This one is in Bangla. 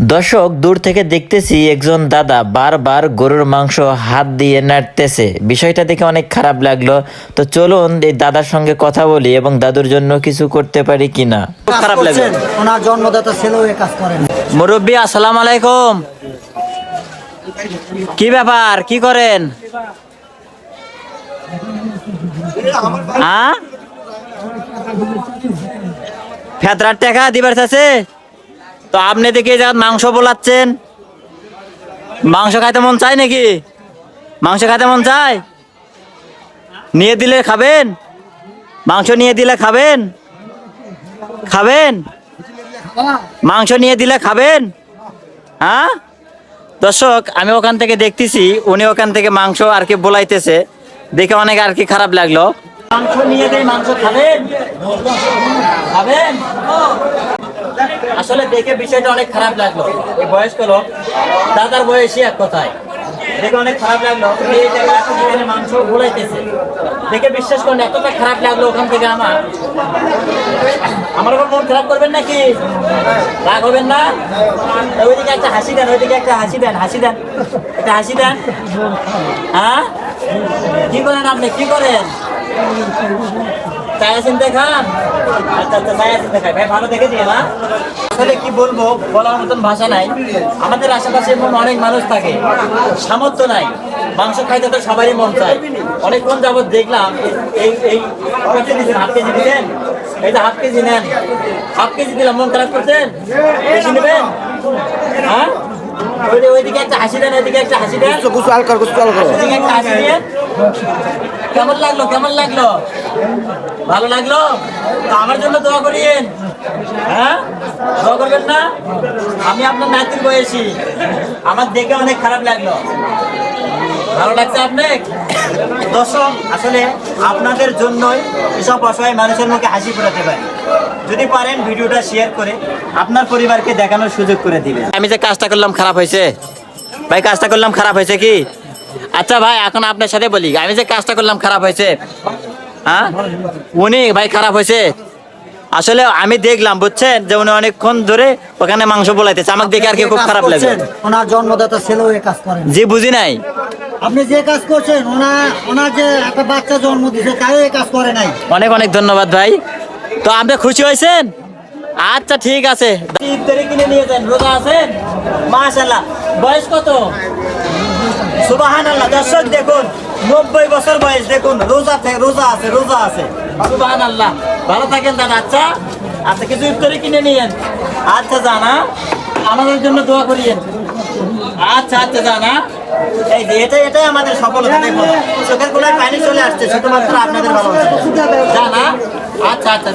দর্শক দূর থেকে দেখতেছি একজন দাদা বারবার গরুর মাংস হাত দিয়ে নাড়তেছে। বিষয়টা দেখে অনেক খারাপ লাগল। তো চলুন এই দাদার সঙ্গে কথা বলি এবং দাদুর জন্য কিছু করতে পারি কিনা। খারাপ লাগল। ওনার জন্মদাতা ছেলেও কাজ করেন। মুরব্বী আসসালাম আলাইকুম। কি ব্যাপার? কি করেন? হ্যাঁ ফেতরার টাকা দিবার আছে তো আপনি দেখে যা মাংস বলাচ্ছেন। মাংস খাইতে মন চায় নাকি? মাংস খাইতে মন চায়? নিয়ে দিলে খাবেন? মাংস নিয়ে দিলে খাবেন? খাবেন? মাংস নিয়ে দিলে খাবেন? হ্যাঁ? দর্শক, আমি ওখান থেকে দেখতেছি, উনি ওখান থেকে মাংস আর কি বলাইতেছে। দেখে অনেক আর কি খারাপ লাগল। মাংস নিয়ে দেয় মাংস খাবেন? খাবেন? আসলে দেখে বিষয়টা অনেক খারাপ লাগল। বয়স্ক লোক, দাদার বয়সী এক কথায়। দেখে অনেক খারাপ লাগল মাংস বলাইতেছে দেখে বিশ্বাস করেন, এতটা খারাপ লাগল ওখান থেকে আমার। আমার উপর মন খারাপ করবেন নাকি? রাগ হবেন না? ওইদিকে একটা হাসি দেন, ওইদিকে একটা হাসি দেন হাসি দেন। একটা হাসি দেন। হ্যাঁ? কি করেন আপনি? কি করেন? চিনতে খান আচ্ছা আচ্ছা চায়া চিনতে খাই ভাই, ভালো দেখে দিয়ে না আসলে কি বলব, বলার মতন ভাষা নাই। আমাদের আশেপাশে এমন অনেক মানুষ থাকে, সামর্থ্য নাই। মাংস খাইতে তো সবারই মন চায়। অনেকক্ষণ যাবত দেখলাম, এই এই হাফ কেজি দিলেন? এই যে হাফ কেজি নেন। হাফ কেজি দিলাম মন খারাপ করছেন বেশি নেবেন? হ্যাঁ? ওইদিকে একটা হাসি দেন ওইদিকে একটা হাসি দেন। গুছু আল গুছু আল ওইদিকে একটা হাসি দিন কেমন লাগল কেমন লাগল? ভালো লাগল? তো আমার জন্য দোয়া করিয়েন। হ্যাঁ? দোয়া করবেন না? আমি আপনার নাতির বয়সী। আমার দেখে অনেক খারাপ লাগল। ভালো লাগছে আপনি? দর্শক আসলে আপনাদের জন্যই এসব অসহায় মানুষের মুখে হাসি ফোটাতে পারি। যদি পারেন ভিডিওটা শেয়ার করে আপনার পরিবারকে দেখানোর সুযোগ করে দিবেন। আমি যে কাজটা করলাম খারাপ হয়েছে? ভাই কাজটা করলাম খারাপ হয়েছে কি? আচ্ছা ভাই এখন আপনার সাথে বলি। আমি যে কাজটা করলাম খারাপ হয়েছে হ্যাঁ? উনি ভাই খারাপ হয়েছে। আসলে আমি দেখলাম বুঝছেন? যে উনি অনেকক্ষণ ধরে ওখানে মাংস বলাইতেছে। আমাকে দেখে আর কি খুব খারাপ লাগে ওনার জন্মদাতা ছেলেও কাজ করেন। জি বুঝি নাই। আপনি যে কাজ করছেন ওনার ওনার যে একটা বাচ্চা জন্ম দিছে তাও এ কাজ করে নাই। অনেক অনেক ধন্যবাদ ভাই। তো আপনি খুশি হয়েছেন? আচ্ছা ঠিক আছে। ইফতারি কিনে নিয়ে যান রোজা আছেন? মাশাল্লাহ বয়স কত? সুবাহান আল্লাহ দর্শক দেখুন নব্বই বছর বয়স দেখুন রোজা রোজা আছে রোজা আছে। সুবাহান আল্লাহ ভালো থাকেন দাদা আচ্ছা? আচ্ছা কিছু ইফতারি কিনে নিয়েন আচ্ছা জানা আমাদের জন্য দোয়া করিয়েন। আচ্ছা আচ্ছা জানা এই এটাই এটাই আমাদের সফলতা দেখো চোখের গোলায় পানি চলে আসছে, শুধুমাত্র আপনাদের ভালোবাসা। আচ্ছা আচ্ছা।